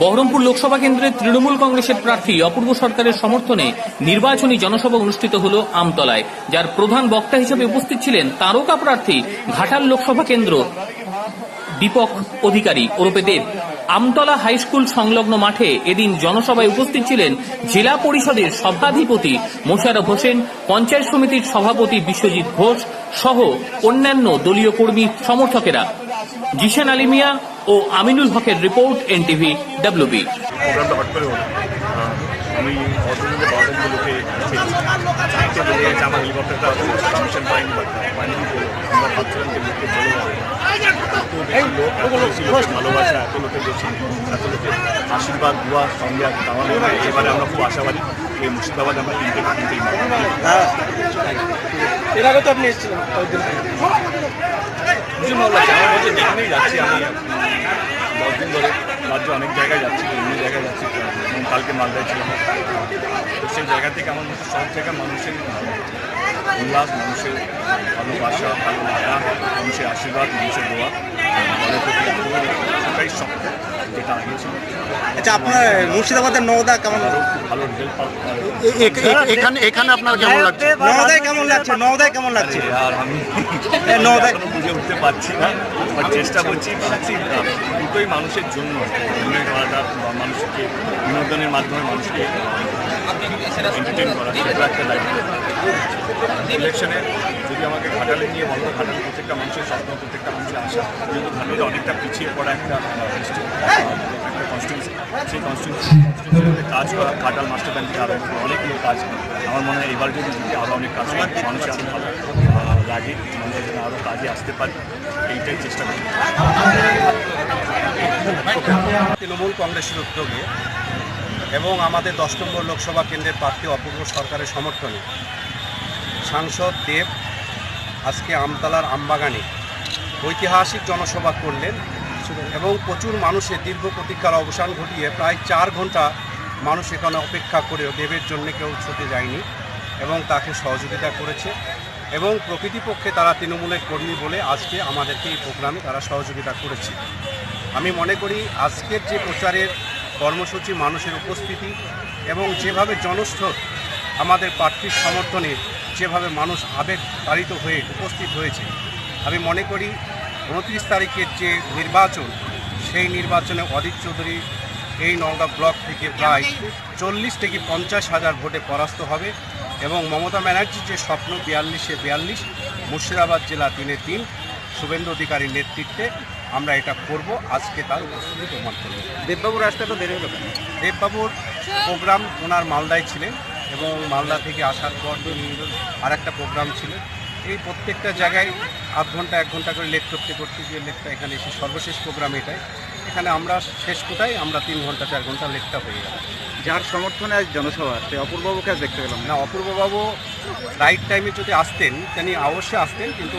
বহরমপুর লোকসভা কেন্দ্রের তৃণমূল কংগ্রেসের প্রার্থী অপূর্ব সরকারের সমর্থনে নির্বাচনী জনসভা অনুষ্ঠিত হল আমতলায়, যার প্রধান বক্তা হিসেবে উপস্থিত ছিলেন তারকা প্রার্থী ঘাটাল লোকসভা কেন্দ্র দীপক অধিকারী ওরপে দেব। আমতলা হাইস্কুল সংলগ্ন মাঠে এদিন জনসভায় উপস্থিত ছিলেন জেলা পরিষদের সভাধিপতি মোশারফ হোসেন, পঞ্চায়েত সমিতির সভাপতি বিশ্বজিৎ ঘোষ সহ অন্যান্য দলীয় কর্মী সমর্থকেরা। জিশান আলিমিয়া ও আমিনুল হকের রিপোর্ট, এনটিভি ডাব্লিউবি আমি অর্জুনকে আমার ভালোবাসা, এত লোকের এত লোকের আশীর্বাদ, দোয়া, সঙ্গে এবারে আমরা খুব আশাবাদী এই মুর্শিদাবাদ আমরা তিনটে এর আগে তো আপনি এসেছিলেন কয়েকদিন ভালো লাগছে আমার মধ্যে যেখানেই যাচ্ছি আমি দশ দিন ধরে রাজ্য অনেক জায়গায় যাচ্ছি অন্য জায়গায় যাচ্ছি কালকে মালদায় ছিলাম। তো সেই জায়গা থেকে আমার মধ্যে সব জায়গায় মানুষের উল্লাস, মানুষের ভালোবাসা ভালো লাগা মানুষের আশীর্বাদ, মানুষের দোয়া। যেটা আচ্ছা আপনার মুর্শিদাবাদের নওদা কেমন? ভালো এখানে এখানে আপনার কেমন লাগছে? নওদায় কেমন লাগছে? নওদায় কেমন লাগছে? আর আমি নওদায় বুঝে উঠতে পারছি না চেষ্টা করছি দুটোই মানুষের জন্য করাটা মানুষকে বিনোদনের মাধ্যমে মানুষকে এন্টারটেন করা, সেটা ইলেকশনে যদি আমাকে ঘাটালে নিয়ে বলো, ঘাটালে প্রত্যেকটা মানুষের স্বপ্ন, প্রত্যেকটা মানুষের আশা যেহেতু ঘাটালে অনেকটা পিছিয়ে পড়া একটা কনস্টিটিউন্সি সেই কনস্টিটিউন্সি কাজ করা, ঘাটাল মাস্টার প্ল্যান থেকে আরও অনেকগুলো কাজ আমার মনে হয় এবার যদি দিতে আরও অনেক কাজ হয়, মানুষের আরও ভালো লাগে, মানুষের যেন আরও কাজে আসতে পারে, এইটাই চেষ্টা করি তৃণমূল কংগ্রেসের উদ্যোগে এবং আমাদের দশ নম্বর লোকসভা কেন্দ্রের প্রার্থী অপূর্ব সরকারের সমর্থনে। সাংসদ দেব আজকে আমতলার আমবাগানে ঐতিহাসিক জনসভা করলেন এবং প্রচুর মানুষের দীর্ঘ প্রতীক্ষার অবসান ঘটিয়ে প্রায় চার ঘণ্টা মানুষ এখানে অপেক্ষা করেও দেবের জন্য কেউ ছুটে যায়নি এবং তাকে সহযোগিতা করেছে এবং প্রকৃতিপক্ষে তারা তৃণমূলের কর্মী বলে আজকে আমাদেরকে এই প্রোগ্রামে তারা সহযোগিতা করেছে। আমি মনে করি আজকের যে প্রচারের কর্মসূচি, মানুষের উপস্থিতি এবং যেভাবে জনস্থল আমাদের প্রার্থীর সমর্থনে যেভাবে মানুষ আবেগ তাড়িত হয়ে উপস্থিত হয়েছে, আমি মনে করি উনত্রিশ তারিখের যে নির্বাচন, সেই নির্বাচনে অদিত চৌধুরী এই নওদা ব্লক থেকে প্রায় চল্লিশ থেকে পঞ্চাশ হাজার ভোটে পরাস্ত হবে এবং মমতা ব্যানার্জির যে স্বপ্ন বিয়াল্লিশে বিয়াল্লিশ, মুর্শিদাবাদ জেলা তিনে তিন শুভেন্দু অধিকারীর নেতৃত্বে আমরা এটা করব। আজকে তার উপস্থিতি প্রমাণ করব। দেববাবুর আসতে তো দেরি হলো? দেববাবুর প্রোগ্রাম ওনার মালদায় ছিলেন এবং মালদা থেকে আসার পর আর একটা প্রোগ্রাম ছিল। এই প্রত্যেকটা জায়গায় আধ ঘণ্টা এক ঘণ্টা করে লেট করতে করতে গিয়ে লেটটা এখানে এসে সর্বশেষ প্রোগ্রাম এটাই। এখানে আমরা শেষ কোথায় আমরা তিন ঘণ্টা চার ঘণ্টা লেটটা হয়ে গেল যার সমর্থনে আজ জনসভা সে অপূর্ববাবুকে আজ দেখতে পেলাম না। অপূর্ববাবু রাইট টাইমে যদি আসতেন তিনি অবশ্যই আসতেন কিন্তু